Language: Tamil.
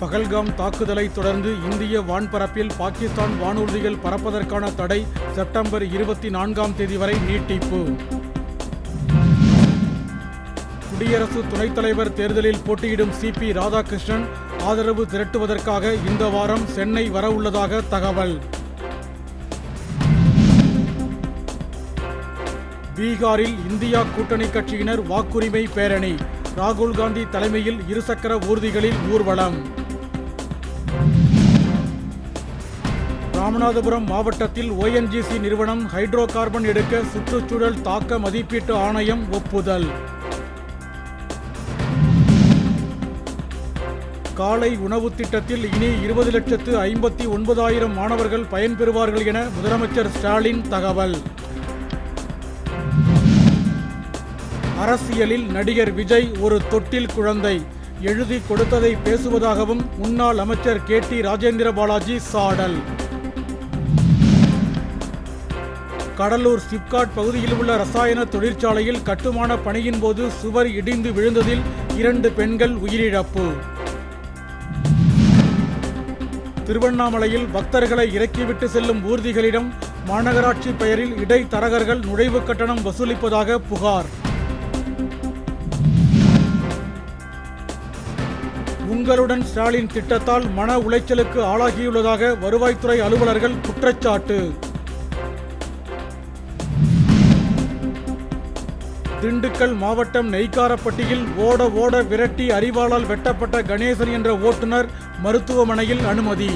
பகல்காம் தாக்குதலை தொடர்ந்து இந்திய வான்பரப்பில் பாகிஸ்தான் வானூர்திகள் பறப்பதற்கான தடை செப்டம்பர் இருபத்தி நான்காம் தேதி வரை நீட்டிப்பு. குடியரசு துணைத் தலைவர் தேர்தலில் போட்டியிடும் சிபி ராதாகிருஷ்ணன் ஆதரவு திரட்டுவதற்காக இந்த வாரம் சென்னை வரவுள்ளதாக தகவல். பீகாரில் இந்தியா கூட்டணி கட்சியினர் வாக்குரிமை பேரணி. ராகுல் காந்தி தலைமையில் இருசக்கர ஊர்திகளில் ஊர்வலம். ராமநாதபுரம் மாவட்டத்தில் ஓஎன்ஜிசி நிறுவனம் ஹைட்ரோ கார்பன் எடுக்க சுற்றுச்சூழல் தாக்க மதிப்பீட்டு ஆணையம் ஒப்புதல். காலை உணவு திட்டத்தில் இனி இருபது லட்சத்து ஐம்பத்தி ஒன்பதாயிரம் மாணவர்கள் பயன்பெறுவார்கள் என முதலமைச்சர் ஸ்டாலின் தகவல். அரசியலில் நடிகர் விஜய் ஒரு தொட்டில் குழந்தை. எழுதி கொடுத்ததை பேசுவதாகவும் முன்னாள் அமைச்சர் கே டி ராஜேந்திர பாலாஜி சாடல். கடலூர் சிப்காட் பகுதியில் உள்ள ரசாயன தொழிற்சாலையில் கட்டுமான பணியின் போது சுவர் இடிந்து விழுந்ததில் இரண்டு பெண்கள் உயிரிழப்பு. திருவண்ணாமலையில் பக்தர்களை இறக்கிவிட்டு செல்லும் ஊர்திகளிடம் மாநகராட்சி பெயரில் இடைத்தரகர்கள் நுழைவு கட்டணம் வசூலிப்பதாக புகார். உங்களுடன் ஸ்டாலின் திட்டத்தால் மன உளைச்சலுக்கு ஆளாகியுள்ளதாக வருவாய்த்துறை அலுவலர்கள் குற்றச்சாட்டு. திண்டுக்கல் மாவட்டம் நெய்க்காரப்பட்டியில் ஓட ஓட விரட்டி அறிவாளால் வெட்டப்பட்ட கணேசன் என்ற ஓட்டுநர் மருத்துவமனையில் அனுமதி.